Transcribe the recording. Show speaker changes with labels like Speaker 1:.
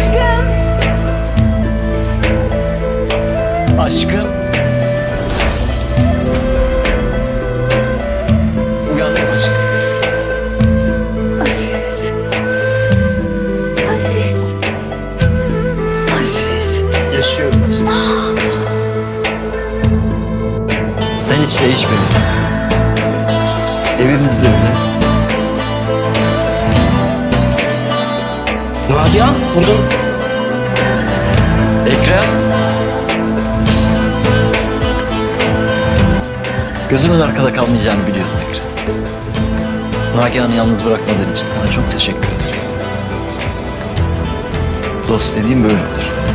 Speaker 1: Aşkım.
Speaker 2: Aşkım. Uyandım aşkım.
Speaker 1: Aziz. Aziz. Aziz.
Speaker 2: Yaşıyorum aşkım. Sen hiç değişmemişsin. Evimiz de öyle.
Speaker 3: Nagihan burada
Speaker 2: Ekrem. Gözümün arkada kalmayacağını biliyordum Ekrem. Nagihan'ı yalnız bırakmadığın için sana çok teşekkür ederim. Dost dediğim böyledir.